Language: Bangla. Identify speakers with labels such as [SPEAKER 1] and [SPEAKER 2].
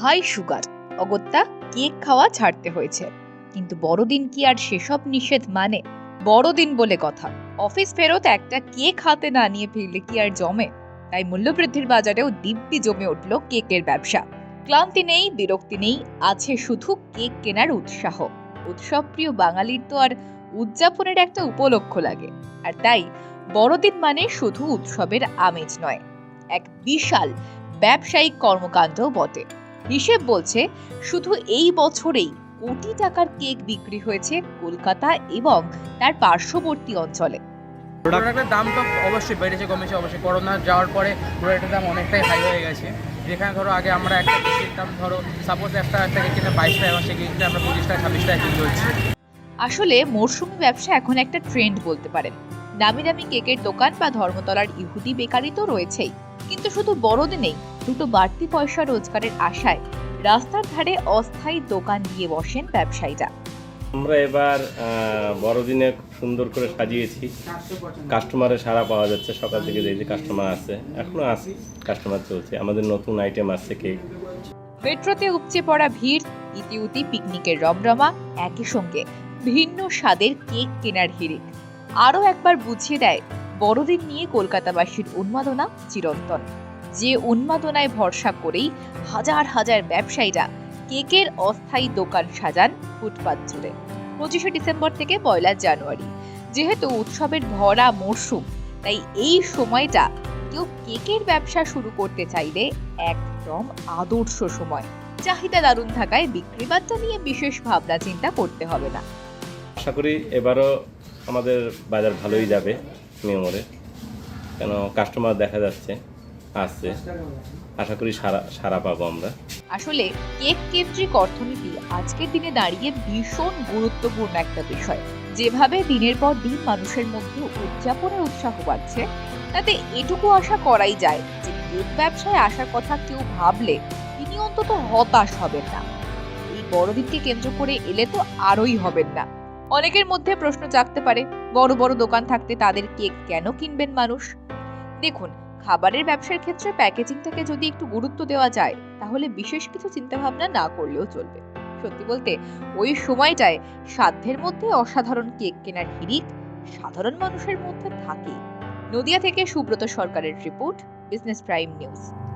[SPEAKER 1] হাই সুগার, অগত্যা কেক খাওয়া ছাড়তে হয়েছে। কিন্তু বড়দিন কি আর সেসব নিষেধ মানে? বড়দিন বলে কথা। অফিস ফেরত একটা কেক হাতে না নিয়ে ফিরলে কি আর জমে? তাই মূল্যবৃদ্ধির বাজারেও দিব্যি জমে উঠল কেকের ব্যবসা। ক্লান্তি নেই, বিরক্তি নেই, আছে শুধু কেক কেনার উৎসাহ। উৎসবপ্রিয় বাঙালির তো আর উদযাপনের একটা উপলক্ষ লাগে। আর তাই, বড়দিন মানে শুধু উৎসবের আমেজ নয়, এক বিশাল ব্যবসায়িক কর্মকাণ্ডও বটে। হিসেব বলছে শুধু এই বছরেই কোটি টাকার কেক বিক্রি হয়েছে কলকাতা এবং তার পার্শ্ববর্তী অঞ্চলে।
[SPEAKER 2] প্রোডাক্টের দাম তো অবশ্যই বেড়েছে কমেছে অবশ্যই। করোনা যাওয়ার পরে প্রোডাক্টের দাম অনেকটাই হাই হয়ে গেছে। যেখানে ধরো আগে আমরা একটা ধরো সাপোজ একটা একটা বাইশ টাকা কেকটা আমরা পঁচিশ টাকা ছাব্বিশ টাকা কিনতে হচ্ছে।
[SPEAKER 1] আসলে মরশুমি ব্যবসা এখন একটা ট্রেন্ড বলতে পারেন। দামি দামি কেকের দোকান বা ধর্মতলার ইহুদি বেকারি তো রয়েছেই। কিন্তু শুধু বড়দিনেই দুটো বাড়তি পয়সা রোজগারের আশায় রাস্তার ধারে অস্থায়ী দোকান দিয়ে বসেন ব্যবসায়ীরা।
[SPEAKER 3] আমরা এবার বড়দিনে সুন্দর করে সাজিয়েছি। কাস্টমারের সাড়া পাওয়া যাচ্ছে সকাল থেকে যে যে কাস্টমার আছে। এখনও আছে কাস্টমার চলছে। আমাদের নতুন আইটেম আছে কেক
[SPEAKER 1] মেট্রোতে উপচে পড়া ভিড় ইতিউতি পিকনিকের রমরমা একই সঙ্গে ভিন্ন স্বাদের কেক কেনার হিড়িক। আরও একবার বুঝিয়ে দেয় বড়দিন নিয়ে কলকাতাবাসীর উন্মাদনা চিরন্তন। যে উন্মাদনায় ভরসা করেই হাজার হাজার ব্যবসায়ীরা কেকের অস্থায়ী দোকান সাজান ফুটপাত জুড়ে। পঁচিশে ডিসেম্বর থেকে পয়লা জানুয়ারি। যেহেতু উৎসবের ভরা মরশুম তাই এই সময়টা কেউ কেকের ব্যবসা শুরু করতে চাইলে একদম আদর্শ সময়। চাহিদা দারুণ থাকায় বিক্রি বার্তা নিয়ে বিশেষ ভাবনা চিন্তা করতে হবে না।
[SPEAKER 3] আশা করি এবারও আমাদের বাজার ভালোই যাবে মেমোরে কেন কাস্টমার দেখা যাচ্ছে। আসছে। আশা করি সারা সারা পাবো আমরা।
[SPEAKER 1] আসলে কেক কেন্দ্রিক অর্থনীতি আজকের দিনে দাঁড়িয়ে ভীষণ গুরুত্বপূর্ণ একটা বিষয়। যেভাবে দিনের পর দিন মানুষের মধ্যে উদযাপনের উৎসাহ বাড়ছে তাতে এটুকু আশা করাই যায় যে কেক ব্যবসায় আসার কথা কেউ ভাবলে তিনি অন্তত হতাশ হবেন না। এই বড়দিনকে কেন্দ্র করে এলে তো আরোই হবেন না। অনেকের মধ্যে প্রশ্ন জাগতে পারে বড় বড় দোকান থাকতে তাদের কেক কেন কিনবেন মানুষ? দেখুন খাবারের ব্যবসার ক্ষেত্রে প্যাকেজিংটাকে যদি একটু গুরুত্ব দেওয়া যায়, তাহলে বিশেষ কিছু চিন্তাভাবনা না করলেও চলবে। সত্যি বলতে, ওই সময়টায় সাধ্যের মধ্যে অসাধারণ কেক কেনার হিরিক সাধারণ মানুষের মধ্যে থাকে। নদিয়া থেকে সুব্রত সরকারের রিপোর্ট বিজনেস প্রাইম নিউজ